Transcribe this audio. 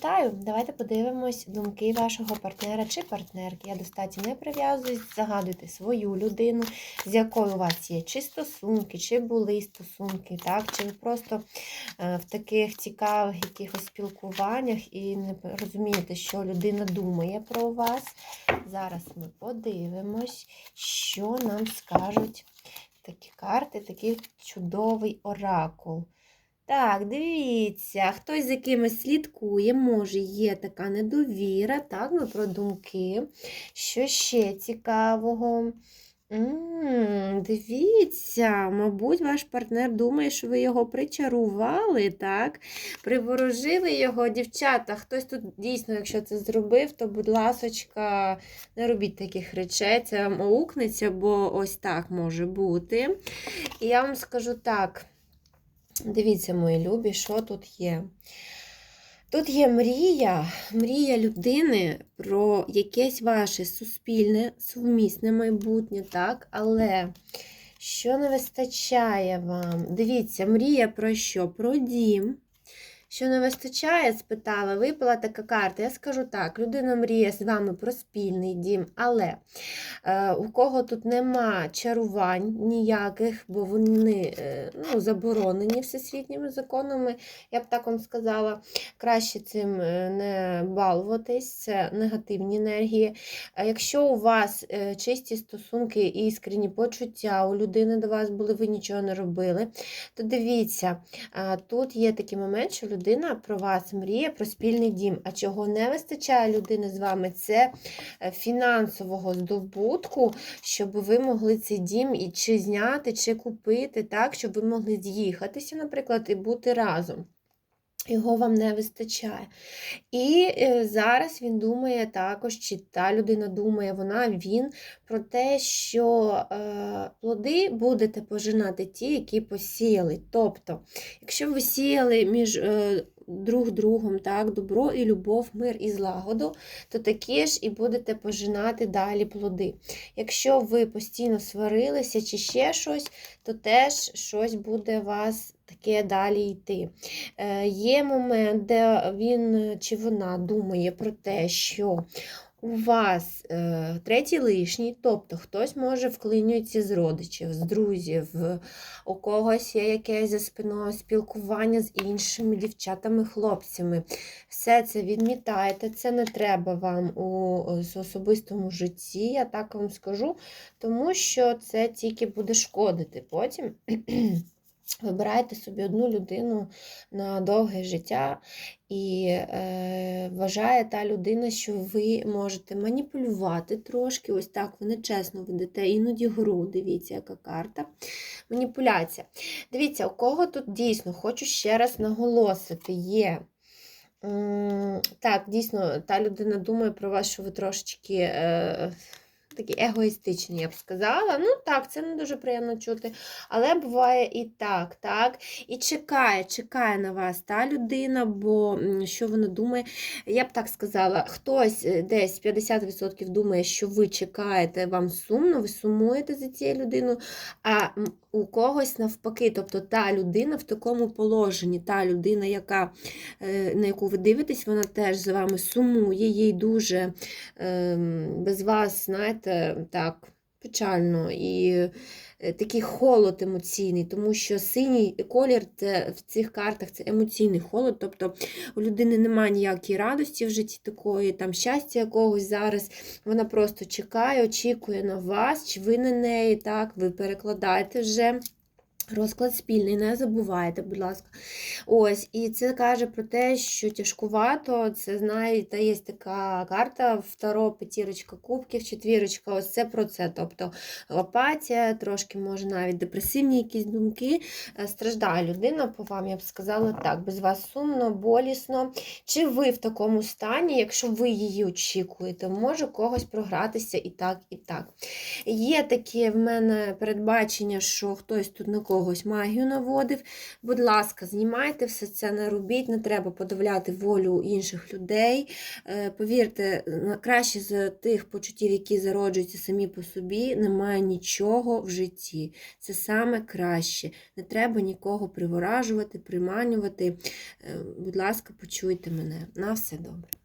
Вітаю! Давайте подивимось думки вашого партнера чи партнерки. Я достатньо не прив'язуюсь, загадуйте свою людину, з якою у вас є чи стосунки, чи були стосунки, так? чи ви просто е, в таких цікавих якихось спілкуваннях і не розумієте, що людина думає про вас. Зараз ми подивимось, що нам скажуть такі карти, такий чудовий оракул. Так, дивіться, хтось за кимось слідкує, може, є така недовіра, так, ми про думки. Що ще цікавого? М, дивіться, мабуть, ваш партнер думає, що ви його причарували, так? Приворожили його, дівчата. Хтось тут дійсно, якщо це зробив, то, будь ласочка, не робіть таких речей, це вам аукнеться, бо ось так може бути. І я вам скажу так. Дивіться, мої любі, що тут є. Тут є мрія, мрія людини про якесь ваше суспільне, сумісне майбутнє, так? Але що не вистачає вам? Дивіться, мрія про що? Про дім. Що не вистачає, спитала, випала така карта. Я скажу так: людина мріє з вами про спільний дім, але е, у кого тут нема чарувань ніяких, бо вони е, ну, заборонені всесвітніми законами, я б так вам сказала, краще цим е, не балуватись, це негативні енергії. Якщо у вас е, чисті стосунки і іскренні почуття, у людини до вас були, ви нічого не робили, то дивіться, тут є такий момент, що людина про вас мріє про спільний дім. А чого не вистачає людини з вами, це е, фінансового здобутку, щоб ви могли цей дім і чи зняти, чи купити, так, щоб ви могли з'їхатися, наприклад, і бути разом. Його вам не вистачає. І е, зараз він думає також, чи та людина думає, вона, він про те, що е, плоди будете пожинати ті, які посіяли. Тобто, якщо ви сіяли між е, друг другом так, добро і любов, мир і злагоду, то такі ж і будете пожинати далі плоди. Якщо ви постійно сварилися чи ще щось, то теж щось буде вас таке далі йти. Е, Є момент, де він чи вона думає про те, що у вас е, третій лишній, тобто хтось може вклинюється з родичів, з друзів, у когось є якесь за спиною спілкування з іншими дівчатами, хлопцями. Все це відмітайте, це не треба вам у особистому житті, я так вам скажу, тому що це тільки буде шкодити потім. Вибирайте собі одну людину на довге життя, і е, вважає та людина, що ви можете маніпулювати трошки. Ось так ви нечесно ведете іноді гру. Дивіться, яка карта. Маніпуляція. Дивіться, у кого тут дійсно, хочу ще раз наголосити, є. м, Так, дійсно, та людина думає про вас, що ви трошечки. Е, Такі егоїстичні, я б сказала. Ну так, це не дуже приємно чути. Але буває і так, так. І чекає, чекає на вас та людина, бо що вона думає, я б так сказала, хтось е, десь 50% думає, що ви чекаєте, вам сумно, ви сумуєте за цією людиною, а у когось навпаки, тобто та людина в такому положенні, та людина, яка, е, на яку ви дивитесь, вона теж за вами сумує, їй дуже ем, без вас, знаєте, так, печально і е, такий холод емоційний, тому що синій колір це в цих картах це емоційний холод, тобто у людини немає ніякої радості в житті такої, там щастя якогось зараз. Вона просто чекає, очікує на вас, чи ви на неї, так, ви перекладаєте вже. Розклад спільний, не забувайте, будь ласка. Ось, і це каже про те, що тяжкувато. Це знаєте, є така карта второ, п'ятірочка кубків, четвірочка. Ось це про це. Тобто апатія, трошки, може, навіть депресивні якісь думки. Е, Страждає людина по вам, я б сказала так, без вас сумно, болісно. Чи ви в такому стані, якщо ви її очікуєте, може когось програтися і так, і так. Є таке в мене передбачення, що хтось тут на когось когось магію наводив. Будь ласка, знімайте все це, не робіть, не треба подавляти волю інших людей. Е, Повірте, краще з тих почуттів, які зароджуються самі по собі, немає нічого в житті. Це саме краще. Не треба нікого приворажувати, приманювати. Е, Будь ласка, почуйте мене. На все добре.